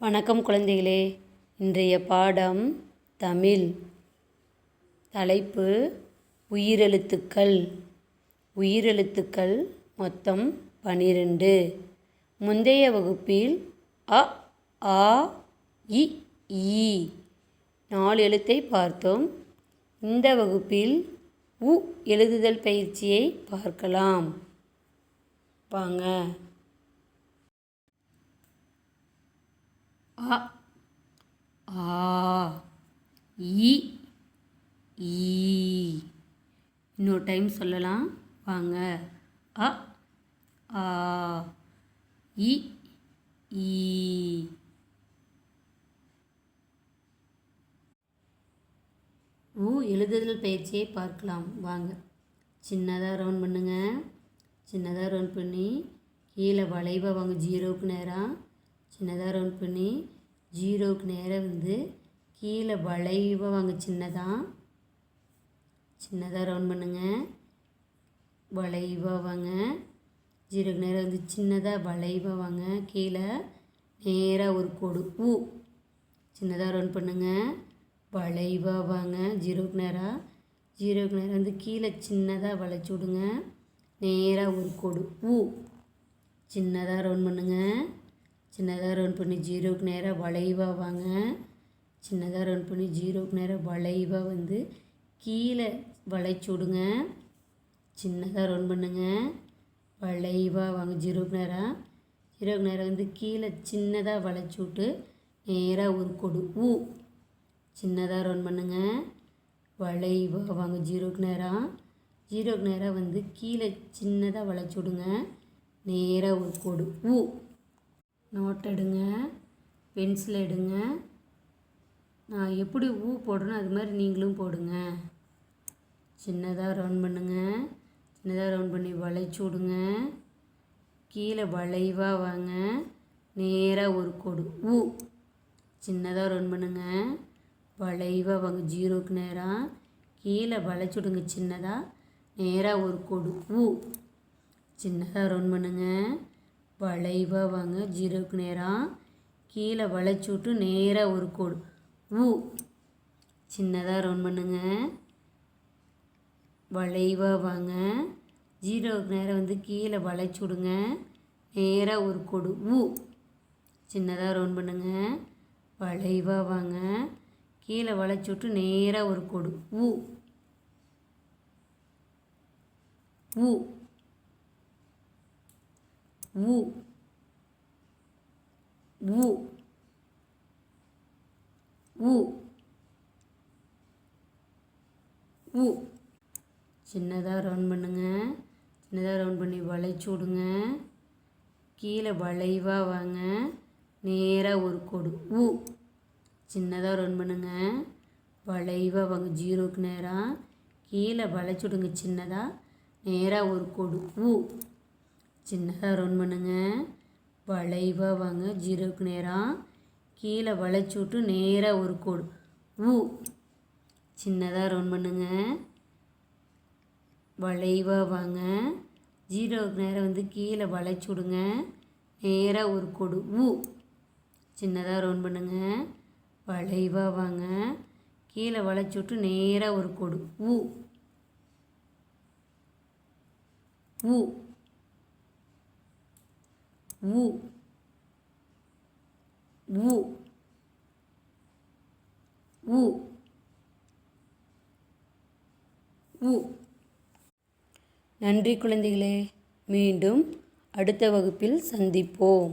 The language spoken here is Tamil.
வணக்கம் குழந்தைகளே. இன்றைய பாடம் தமிழ். தலைப்பு உயிரெழுத்துக்கள். உயிரெழுத்துக்கள் மொத்தம் பனிரெண்டு. முந்தைய வகுப்பில் அ ஆ இ ஈ. நாலு எழுத்தை பார்த்தோம். இந்த வகுப்பில் உ எழுதுதல் பயிற்சியை பார்க்கலாம். வாங்க. அ ஆ இ ஈ இன்னொரு டைம் சொல்லலாம். வாங்க. அ ஆ இ ஈ ஊ எழுதுதல் பயிற்சியை பார்க்கலாம். வாங்க. சின்னதாக ரவுண்ட் பண்ணுங்க. சின்னதாக ரவுண்ட் பண்ணி கீழே வளைவாக வாங்க. ஜீரோவுக்கு நேராக சின்னதாக ரவுண்ட் பண்ணி ஜீரோவுக்கு நேராக வந்து கீழே வளைவாக வாங்க. சின்னதாக சின்னதாக ரவுண்ட் பண்ணுங்க. வளைவாக வாங்க. ஜீரோக்கு நேராக வந்து சின்னதாக வளைவாக வாங்க. கீழே நேராக ஒரு கொடு ஊ. சின்னதாக ரவுண்ட் பண்ணுங்க. வளைவாக வாங்க. ஜீரோக்கு நேராக. ஜீரோக்கு நேராக வந்து கீழே சின்னதாக வளைச்சி விடுங்க. நேராக ஒரு கொடு ஊ. சின்னதாக ரவுண்ட் பண்ணுங்கள் சின்னதாக ரவுண்ட் பண்ணி ஜீரோக்கு நேராக வளைவாக வாங்க. சின்னதாக ரவுண்ட் பண்ணி ஜீரோக்கு நேராக வளைவாக வந்து கீழே வளைச்சி விடுங்க. சின்னதாக ரவுண்ட் பண்ணுங்க. வளைவாக வாங்க. ஜீரோக்கு நேராக ஜீரோக்கு நேராக வந்து கீழே சின்னதாக வளைச்சி விட்டு நேராக ஒரு கொடு. ஊ. சின்னதாக ரவுண்ட் பண்ணுங்க. வளைவாக வாங்க. ஜீரோக்கு நேராக ஜீரோக்கு நேராக வந்து கீழே சின்னதாக வளைச்சி விடுங்க. நேராக ஒரு கொடு. ஊ. நோட் எடுங்க பென்சில் எடுங்க. நான் எப்படி ஊ போடுறேனோ அது மாதிரி நீங்களும் போடுங்க. சின்னதாக ரவுண்ட் பண்ணுங்க. சின்னதாக ரவுண்ட் பண்ணி வளைச்சி விடுங்க. கீழே வளைவாக வாங்க. நேராக ஒரு கோடு. ஊ. சின்னதாக ரவுண்ட் பண்ணுங்க. வளைவாக வாங்க. ஜீரோக்கு நேராக கீழே வளைச்சி விடுங்க சின்னதாக நேராக ஒரு கோடு. ஊ. சின்னதாக ரவுண்ட் பண்ணுங்கள் வளைவாக வாங்க ஜீரோக்கு நேராக கீழே வளைச்சி விட்டு நேராக ஒரு கோடு. ஊ சின்னதாக ரவுண்ட் பண்ணுங்க. வளைவாக வாங்க ஜீரோவுக்கு நேராக வந்து கீழே வளைச்சி விடுங்க நேராக ஒரு கோடு. ஊ சின்னதாக ரவுண்ட் பண்ணுங்க. வளைவாக வாங்க கீழே வளைச்சி விட்டு நேராக ஒரு கோடு. ஊ ஊ உ ஊ உ உ சின்னதாக ரவுண்ட் பண்ணுங்க. சின்னதாக ரவுண்ட் பண்ணி வளைச்சி விடுங்க. கீழே வளைவாக வாங்க. நேராக ஒரு கோடு. ஊ சின்னதாக ரவுண்ட் பண்ணுங்க. வளைவாக வாங்க. ஜீரோக்கு நேராக கீழே வளைச்சி விடுங்க. சின்னதாக நேராக ஒரு கோடு. ஊ சின்னதாக ரவுண்ட் பண்ணுங்க. வளைவாக வாங்க ஜீரோக்கு நேராக கீழே வளைச்சி விட்டு நேராக ஒரு கோடு. ஊ. சின்னதாக ரவுண்ட் பண்ணுங்க. வளைவாக வாங்க ஜீரோவுக்கு நேரம் வந்து கீழே வளைச்சி விடுங்க. நேராக ஒரு கோடு. ஊ. சின்னதாக ரவுண்ட் பண்ணுங்க. வளைவாக வாங்க கீழே வளைச்சி விட்டு நேராக ஒரு கோடு. ஊ. ஊ. உ உ உ உ நன்றி குழந்தைகளே. மீண்டும் அடுத்த வகுப்பில் சந்திப்போம்.